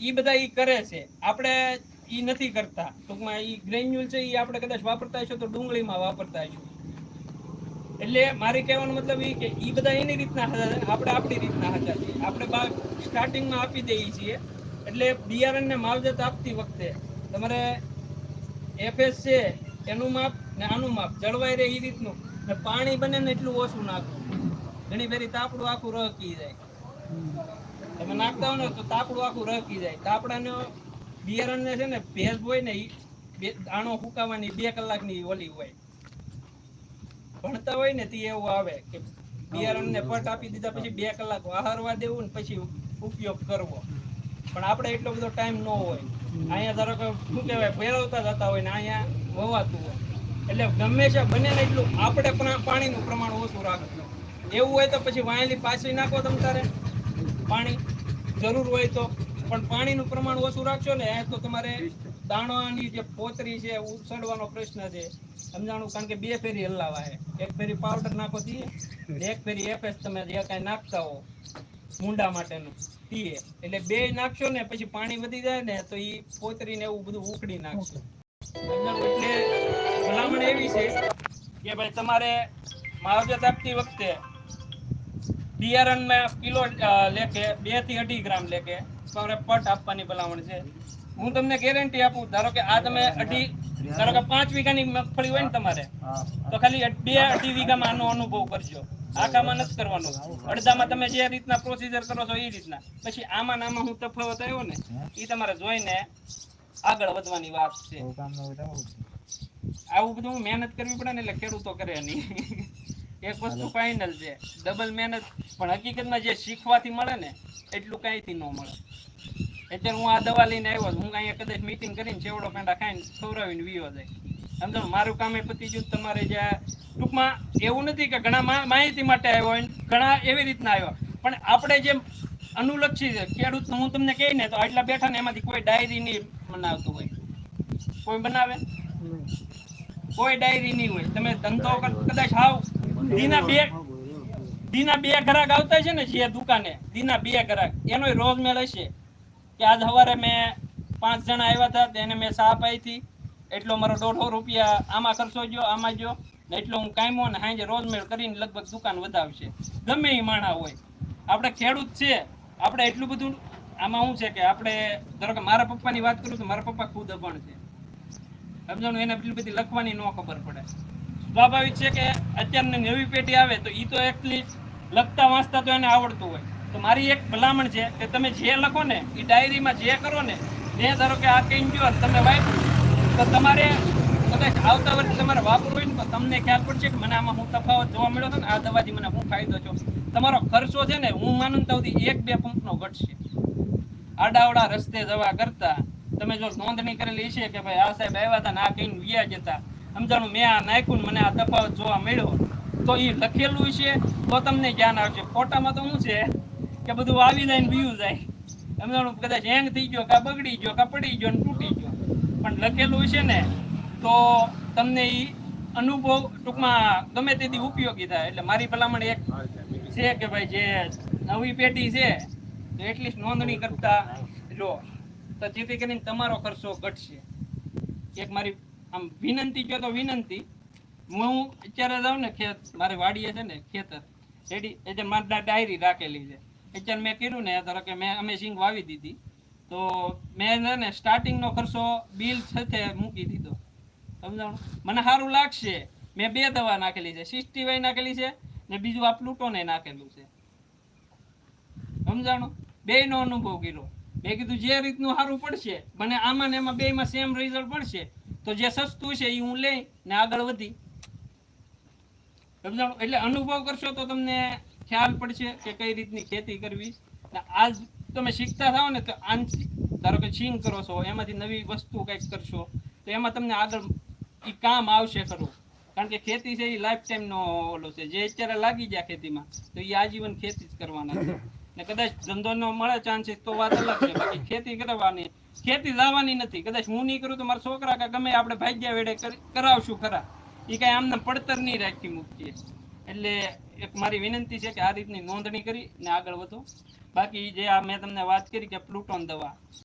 ઈ બધા ઈ કરે છે. આપણે ઈ નથી કરતા. ટૂંકમાં ઈ ગ્રેન્યુલ છે, ઈ આપણે કદાચ વાપરતા હશો તો ડુંગળીમાં વાપરતા હશું. એટલે મારી કહેવાનો મતલબ એ કે ઈ બધા એની રીતના આપણે આપણી રીતના હતા છીએ. આપણે સ્ટાર્ટિંગમાં આપી દઈએ છીએ. એટલે બિયારણને માવજત આપતી વખતે તમારે એફએસ છે, એનું માપ ને આનું માપ. જળવાઈ રહે એ રીતનું. ને પાણી બને ને એટલું ઓછું નાખવું. ઘણી ફેરી તાપડું આખું રહકી જાય. નાખતા હોય ને તો તાપડું આખું રકી જાય. તાપડાનો બિયારણને છે ને ભેજ હોય ને બે દાણો ફૂંકાવાની બે કલાકની ઓલી હોય. ભણતા હોય ને તે એવું આવે કે બિયારણને પટ આપી દીધા પછી બે કલાક વાહરવા દેવું ને પછી ઉપયોગ કરવો. પણ આપણે એટલો બધો ટાઈમ ન હોય. અહીંયા ધારો કે શું કહેવાય ફેરવતા જતા હોય ને અહીંયા વવાતું હોય. એટલે ગમે છે બને ને એટલું આપણે પાણીનું પ્રમાણ ઓછું રાખવું એવું હોય તો પછી વાયેલી પાછી નાખો તમ તારે પાણી. જરૂર હોય તો. પણ પાણીનું પ્રમાણ ઓછું રાખશો ને. તો તમારે દાણાની જે પોતરી છે ઉછળવાનો પ્રશ્ન છે. સમજાણું? કારણ કે બે ફેરી હલાવા છે. એક ફેરી પાવડર નાખો તીએ એક ફેરી એફએસ તમે જે કાંઈ નાખતા હો મુંડા માટેનું તીએ એટલે બે નાખશો ને, પછી પાણી વધી જાય ને, તો એ પોતરીને એવું બધું ઉખડી નાખશે? એટલે ભલામણ એવી છે કે ભાઈ તમારે માવજત આપતી વખતે બિયારણમાં કિલો લેખે બેથી અઢી ગ્રામ લેખે તમારે પટ આપવાની ભલામણ છે. હું તમને ગેરંટી આપું ધારો કે આ તમે અઢી ધારો કે પાંચ વીઘાની મગફળી હોય ને તમારે તો ખાલી બે અઢી વીઘામાં આનો અનુભવ કરજો. આખામાં નથી કરવાનો. અડધામાં તમે જે રીતના પ્રોસીજર કરો છો એ રીતના. પછી આમાં નામાં હું તફાવત આવ્યો ને એ તમારે જોઈને આગળ વધવાની વાત છે. આવું બધું મહેનત કરવી પડે ને એટલે ખેડૂતો કરે નહીં. એક વસ્તુ ફાઇનલ છે ડબલ મહેનત. પણ હકીકતમાં જે શીખવાથી મળે ને એટલું કાંઈથી ન મળે. એટલે હું આ દવા લઈને આવ્યો હું અહીંયા કદાચ મિટિંગ કરીને છેવડો પેંડા ખાઈને ખવડાવીને વીયો જાય. સમજો મારું કામ એ પતી ગયું તમારે જે ટૂંકમાં એવું નથી કે ઘણા માહિતી માટે આવ્યો હોય ઘણા એવી રીતના આવ્યો. પણ આપણે જે અનુલક્ષી છે ખેડૂત હું તમને કહીને તો આટલા બેઠા ને એમાંથી કોઈ ડાયરી નહીં બનાવતું હોય. કોઈ બનાવે? કોઈ ડાયરી નહીં હોય. તમે ધંધો કદાચ હાવ દીના બે દીના બે ગ્રાહક આવતા છે ને જે દુકાને, દીના બે ગ્રાહક એનો રોજ મેળ હશે કે આજ સવારે મેં પાંચ જણા આવ્યા હતા, તેને મેં સા હતી. એટલો મારો દોઢસો રૂપિયા આમાં ખર્ચો ગયો, આમાં ગયો. ને એટલો હું કાયમો ને સાંજે રોજ મેળ કરીને લગભગ દુકાન વધાવશે. ગમે એ માણા હોય. આપણે ખેડૂત છે. આપણે એટલું બધું આમાં શું છે કે આપણે ધારો કે મારા પપ્પાની વાત કરું તો મારા પપ્પા ખુદ અભણ છે. સમજાણું? એને એટલી બધી લખવાની ન ખબર પડે. સ્વાભાવિક છે કે અત્યારની નવી પેઢી આવે તો એ તો એટલી લખતા, વાંચતા તો એને આવડતું હોય. તો મારી એક ભલામણ છે કે તમે જે લખો ને એ ડાયરીમાં જે કરો ને, જે ધારો કે આ કઈ ગયો તમે વાપરો તો તમારે કદાચ આવતા વર્ષે તમારે વાપરવું હોય ને, તો તમને ખ્યાલ પડશે કે મને આમાં હું તફાવત જોવા મળ્યો હતો ને, આ દવાથી મને હું ફાયદો છો તમારો ખર્ચો છે ને, હું માનું તો સુધી એક બે પંપનો ઘટશે. આડાવડા રસ્તે જવા કરતા તમે જો નોંધણી કરેલી છે કે ભાઈ આ સાહેબ આવ્યા હતા ને આ કઈ વ્યા જતા. સમજાણું? મેં આ નાખ્યું મને આ તફાવત જોવા મળ્યો. તો એ લખેલું છે. તો તમને જ્ઞાન આવશે. ફોટામાં તો શું છે? કે બધું આવી જાય ને વ્યૂ જાય. સમજાણું? કદાચ હેંગ થઈ ગયો કા બગડી ગયો કા પડી ગયો ને તૂટી ગયો. પણ લખેલું છે ને, તો તમને એ અનુભવ ટૂંકમાં ગમે તેથી ઉપયોગી થાય. એટલે મારી ભલામણ એક છે કે ભાઈ જે નવી પેઢી છે, તો એટલીસ્ટ નોંધણી કરતા જો તો જેથી કરીને તમારો ખર્ચો ઘટશે. એક મારી આમ વિનંતી કહો તો વિનંતી. હું અત્યારે જાઉં ને ખેત, મારે વાડીએ છે ને ખેતર. રેડી એટલે મારી ડાયરી રાખેલી છે. અત્યારે મેં કર્યું ને, ધારો કે મેં, અમે સિંગ વાવી દીધી. તો મેં ને સ્ટાર્ટિંગનો ખર્ચો બિલ સાથે મૂકી દીધો. સમજાણું? મને સારું લાગશે. મેં બે દવા નાખેલી છે. સિક્સટી વાય નાખેલી છે ને બીજું આ પ્લુટોને નાખેલું છે. સમજાણું? બે નો અનુભવ કર્યો. મેં કીધું, જે રીતનું સારું પડશે, મને આમાં ને એમાં બે માં સેમ રિઝલ્ટ પડશે તો જે સસ્તું છે એ હું લઈ ને આગળ વધી. સમજાણું? એટલે અનુભવ કરશો તો તમને ખ્યાલ પડશે કે કઈ રીતની ખેતી કરવી. આજ તમે શીખતા થાઓ ને તો આંશિક ધારો કે છીંગ કરો છો, એમાંથી નવી વસ્તુ કંઈક કરશો, તો એમાં તમને આગળ ઈ કામ આવશે ખરું. કારણ કે ખેતી છે એ લાઈફ ટાઈમનો ઓલો છે. જે અત્યારે લાગી જાય ખેતીમાં, તો એ આજીવન ખેતી જ કરવાના છે. ને કદાચ ધંધો નો મળે ચાન્સીસ તો વાત અલગ છે. બાકી ખેતી કરવાની ખેતી લાવવાની નથી. કદાચ હું નહીં કરું તો મારા છોકરા કે ગમે આપણે ભાગ્યા વેડે કરાવશું ખરા. એ કાંઈ આમને પડતર નહીં રાખી મૂકીએ. એટલે એક મારી વિનંતી છે કે આ રીતની નોંધણી કરી ને આગળ વધો. બાકી જે આ મેં તમને વાત કરી કે પ્લુટોન દવા